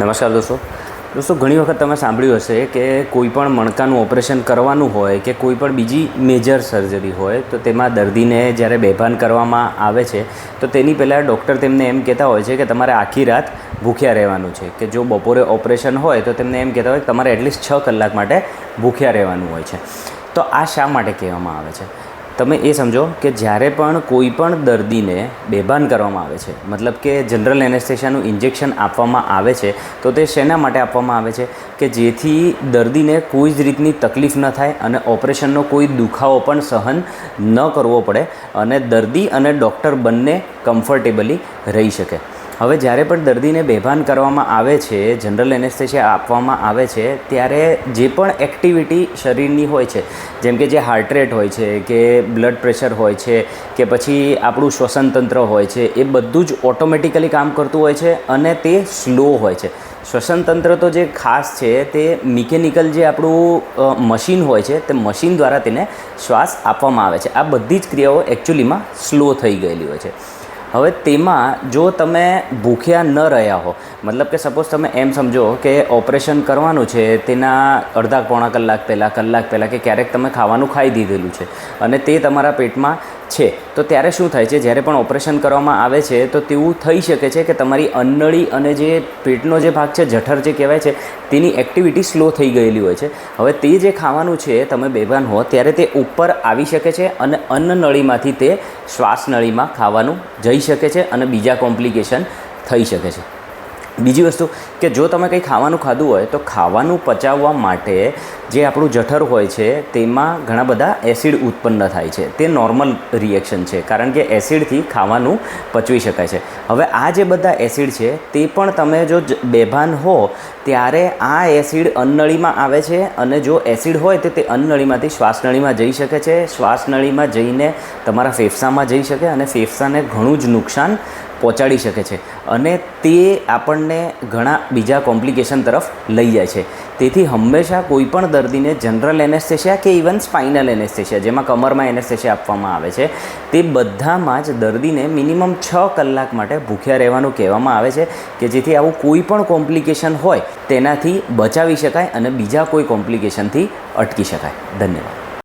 નમસ્કાર દોસ્તો. દોસ્તો, ઘણી વખત તમે સાંભળ્યું હશે કે કોઈ પણ મણકાનું ઓપરેશન કરવાનું હોય કે કોઈ પણ બીજી મેજર સર્જરી હોય, તો તેમાં દર્દીને જ્યારે બેભાન કરવામાં આવે છે, તો તેની પહેલાં ડૉક્ટર તેમને એમ કહેતા હોય છે કે તમારે આખી રાત ભૂખ્યા રહેવાનું છે. કે જો બપોરે ઓપરેશન હોય, તો તેમને એમ કહેતા હોય કે તમારે એટલીસ્ટ છ કલાક માટે ભૂખ્યા રહેવાનું હોય છે. તો આ શા માટે કહેવામાં આવે છે? તમે એ સમજો કે જ્યારે પણ કોઈ પણ દર્દીને બેભાન કરવામાં આવે છે, મતલબ કે જનરલ એનેસ્થેશિયાનું ઇન્જેક્શન આપવામાં આવે છે, તો તે શેના માટે આપવામાં આવે છે? કે જેથી દર્દીને કોઈ જ રીતની તકલીફ ન થાય અને ઓપરેશનનો કોઈ દુખાવો પણ સહન ન કરવો પડે અને દર્દી અને ડૉક્ટર બંને કમ્ફર્ટેબલી રહી શકે. હવે જ્યારે પણ દર્દીને બેભાન કરવામાં આવે છે, જનરલ એનેસ્થેશિયા આપવામાં આવે છે, ત્યારે જે પણ એક્ટિવિટી શરીરની હોય છે, જેમ કે જે હાર્ટ રેટ હોય છે, કે બ્લડ પ્રેશર હોય છે, કે પછી આપણું શ્વસન તંત્ર હોય છે, એ બધું જ ઓટોમેટિકલી કામ કરતું હોય છે અને તે સ્લો હોય છે. શ્વસન તંત્ર તો જે ખાસ છે, તે મિકેનિકલ જે આપણું મશીન હોય છે, તે મશીન દ્વારા તેને શ્વાસ આપવામાં આવે છે. આ બધી જ ક્રિયાઓ એકચ્યુઅલીમાં સ્લો થઈ ગયેલી હોય છે. હવે તેમાં જો તમે ભૂખ્યા ન રહ્યા હો, મતલબ કે સપોઝ તમે એમ સમજો કે ઓપરેશન કરવાનું છે, તેના અડધા પોણા કલાક પહેલાં કલાક પહેલાં કે ક્યારેક તમે ખાવાનું ખાઈ દીધેલું છે અને તે તમારા પેટમાં છે. તો ત્યારે શું થાય છે? જ્યારે પણ ઓપરેશન કરવામાં આવે છે, તો તેવું થઈ શકે છે કે તમારી અન્નળી અને જે પેટનો જે ભાગ છે, જઠર જે કહેવાય છે, તેની એક્ટિવિટી સ્લો થઈ ગયેલી હોય છે. હવે તે જે ખાવાનું છે, તમે બેભાન હો, ત્યારે તે ઉપર આવી શકે છે અને અન્નનળીમાંથી તે શ્વાસનળીમાં ખાવાનું જઈ શકે છે અને બીજા કોમ્પ્લિકેશન થઈ શકે છે. બીજી વસ્તુ કે જો તમે કંઈ ખાવાનું ખાધું હોય, તો ખાવાનું પચાવવા માટે જે આપણું જઠર હોય છે, તેમાં ઘણા બધા એસિડ ઉત્પન્ન થાય છે. તે નોર્મલ રિએક્શન છે, કારણ કે એસિડથી ખાવાનું પચવી શકાય છે. હવે આ જે બધા એસિડ છે, તે પણ તમે જો બેભાન હો, ત્યારે આ એસિડ અન્નળીમાં આવે છે અને જો એસિડ હોય, તો તે અન્નળીમાંથી શ્વાસનળીમાં જઈ શકે છે. શ્વાસનળીમાં જઈને તમારા ફેફસામાં જઈ શકે અને ફેફસાને ઘણું જ નુકસાન પહોંચાડી શકે છે. અને તે આપણને ઘણા બીજા કોમ્પ્લિકેશન તરફ લઈ જાય છે. તેથી હંમેશા કોઈ પણ દર્દીને જનરલ એનેસ્થેશિયા કે ઇવન સ્પાઇનલ એનેસ્થેશિયા જેમાં કમરમાં એનેસ્થેશિયા આપવામાં આવે છે, તે બધામાં જ દર્દીને મિનિમમ છ કલાક માટે ભૂખ્યા રહેવાનું કહેવામાં આવે છે કે જેથી આવું કોઈ પણ કોમ્પ્લિકેશન હોય, તેનાથી બચાવી શકાય અને બીજા કોઈ કોમ્પ્લિકેશનથી અટકી શકાય. ધન્યવાદ.